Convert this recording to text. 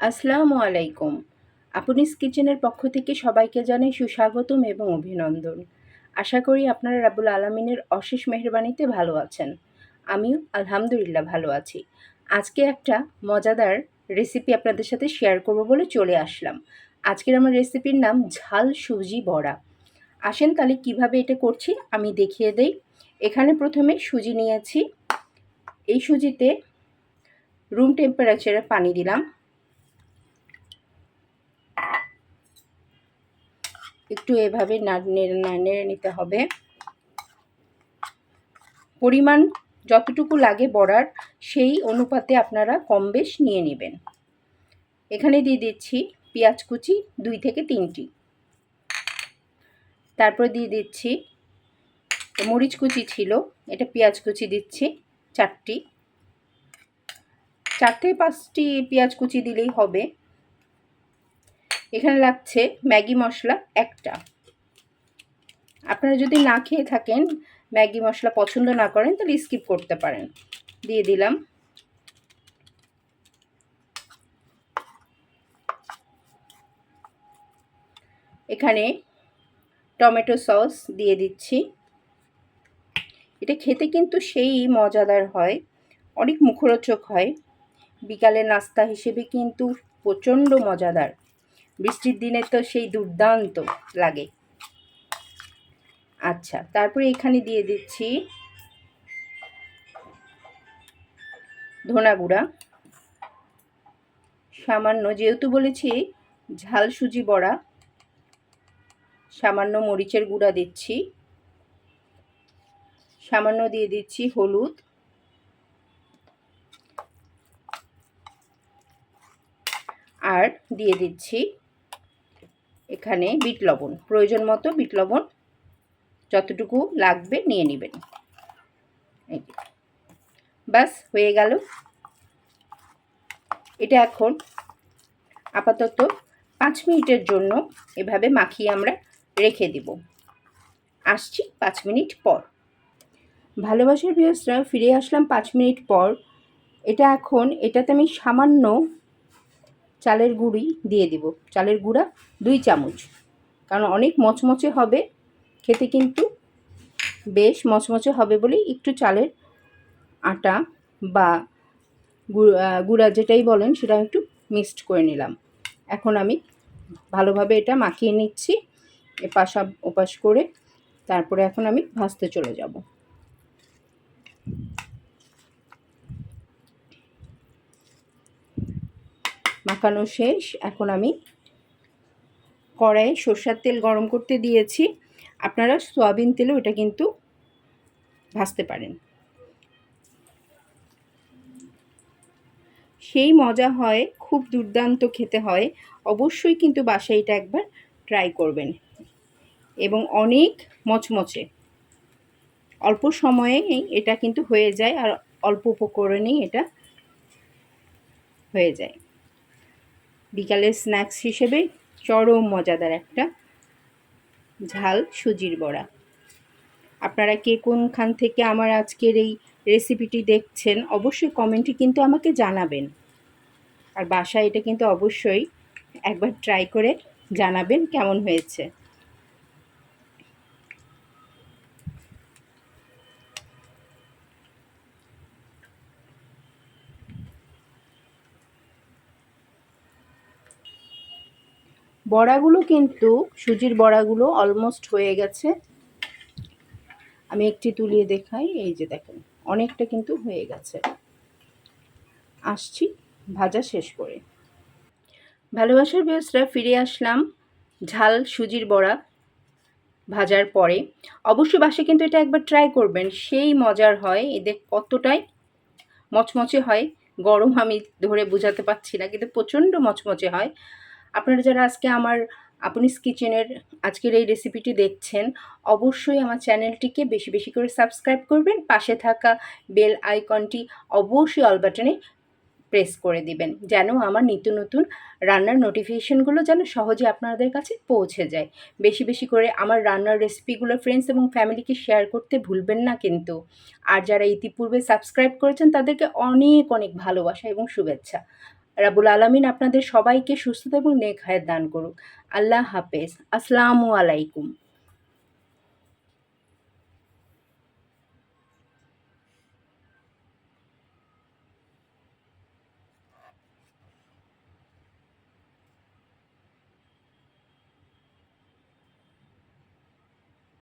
আসসালামু আলাইকুম। আপুনিস কিচেনের পক্ষ থেকে সবাইকে জানাই সুস্বাগতম এবং অভিনন্দন। আশা করি আপনারা রাবুল আলমিনের অশেষ মেহরবানিতে ভালো আছেন। আমিও আলহামদুলিল্লাহ ভালো আছি। আজকে একটা মজাদার রেসিপি আপনাদের সাথে শেয়ার করব বলে চলে আসলাম। আজকের আমার রেসিপির নাম ঝাল সুজি বড়া। আসেন তাহলে কীভাবে এটা করছি আমি দেখিয়ে দেই। এখানে প্রথমে সুজি নিয়েছি। এই সুজিতে রুম টেম্পারেচারে পানি দিলাম। একটু এভাবে নেড়ে নিতে হবে। পরিমাণ যতটুকু লাগে বড়ার, সেই অনুপাতে আপনারা কম বেশ নিয়ে নেবেন। এখানে দিয়ে দিচ্ছি পেঁয়াজ কুচি দুই থেকে তিনটি। তারপর দিয়ে দিচ্ছি মরিচ কুচি ছিল, এটা পেঁয়াজ কুচি দিচ্ছি চারটি। চার থেকে পাঁচটি পেঁয়াজ কুচি দিলেই হবে। এখানে লাগছে ম্যাগি মশলা একটা। আপনারা যদি না খেয়ে থাকেন, ম্যাগি মশলা পছন্দ না করেন, তাহলে স্কিপ করতে পারেন। দিয়ে দিলাম। এখানে টমেটো সস দিয়ে দিচ্ছি। এটা খেতে কিন্তু সেই মজাদার হয়, অনেক মুখরোচক হয়। বিকালে নাস্তা হিসেবে কিন্তু প্রচণ্ড মজাদার। বৃষ্টির দিনে তো সেই দুর্দান্ত লাগে। আচ্ছা তারপরে এখানে দিয়ে দিচ্ছি ধনা গুঁড়া। সামান্য, যেহেতু বলেছি ঝাল সুজি বড়া, সামান্য মরিচের গুঁড়া দিচ্ছি। সামান্য দিয়ে দিচ্ছি হলুদ। আর দিয়ে দিচ্ছি এখানে বিট লবণ। প্রয়োজন মতো বিট লবণ যতটুকু লাগবে নিয়ে নেবেন। ব্যাস, হয়ে গেল। এটা এখন আপাতত পাঁচ মিনিটের জন্য এভাবে মাখিয়ে আমরা রেখে দিব। আসছি পাঁচ মিনিট পর। ভালোবাসার বিয়সরা ফিরে আসলাম পাঁচ মিনিট পর। এটা এখন, এটাতে আমি সামান্য চালের গুঁড়ি দিয়ে দিব। চালের গুঁড়া দুই চামচ। কারণ অনেক মচমচে হবে, খেতে কিন্তু বেশ মচমচে হবে বলেই একটু চালের আটা বা গুঁড়া যেটাই বলেন সেটা একটু মিক্সড করে নিলাম। এখন আমি ভালোভাবে এটা মাখিয়ে নিচ্ছি এপাশা ওপাশ করে, তারপরে এখন আমি ভাজতে চলে যাব। মাখানো শেষ। এখন আমি কড়াইয়ে সর্ষার তেল গরম করতে দিয়েছি। আপনারা সয়াবিন তেলেও এটা কিন্তু ভাজতে পারেন। সেই মজা হয়, খুব দুর্দান্ত খেতে হয়। অবশ্যই কিন্তু বাসায় এটা একবার ট্রাই করবেন। এবং অনেক মচমচে। অল্প সময়ে এটা কিন্তু হয়ে যায় আর অল্প উপকরণেই এটা হয়ে যায়। বিকালের স্ন্যাক্স হিসেবে চরম মজাদার একটা ঝাল সুজির বড়া। আপনারা কে কোনখান থেকে আমার আজকের এই রেসিপিটি দেখছেন অবশ্যই কমেন্টে কিন্তু আমাকে জানাবেন। আর বাসায় এটা কিন্তু অবশ্যই একবার ট্রাই করে জানাবেন কেমন হয়েছে। বড়াগুলো কিন্তু, সুজির বড়াগুলো অলমোস্ট হয়ে গেছে। আমি একটি তুলিয়ে দেখাই, এই যে দেখেন, অনেকটা কিন্তু হয়ে গেছে। আসছি, ভাজা শেষ করে। ভালোবাসার বেসরা ফিরে আসলাম, ঝাল সুজির বড়া ভাজার পরে। অবশ্য বাসে কিন্তু এটা একবার ট্রাই করবেন, সেই মজার হয়, এদের কতটাই মচমচে হয়, গরম আমি ধরে বোঝাতে পারছি না, কিন্তু প্রচণ্ড মচমচে হয়। আপনারা যারা আজকে আমার আপনিস কিচেনের আজকের এই রেসিপিটি দেখছেন, অবশ্যই আমার চ্যানেলটিকে বেশি বেশি করে সাবস্ক্রাইব করবেন, পাশে থাকা বেল আইকনটি অবশ্যই অল বাটনে প্রেস করে দিবেন, যেন আমার নিত্য নতুন রান্নার নোটিফিকেশনগুলো যেন সহজে আপনাদের কাছে পৌঁছে যায়। বেশি বেশি করে আমার রান্নার রেসিপিগুলো ফ্রেন্ডস এবং ফ্যামিলিকে শেয়ার করতে ভুলবেন না কিন্তু। আর যারা ইতিপূর্বে সাবস্ক্রাইব করেছেন, তাদেরকে অনেক অনেক ভালোবাসা এবং শুভেচ্ছা। রাবুল আলমিন আপনাদের সবাইকে সুস্থতা এবং নেক হায়াত দান করুক। আল্লাহ হাফেজ। আসসালামু আলাইকুম।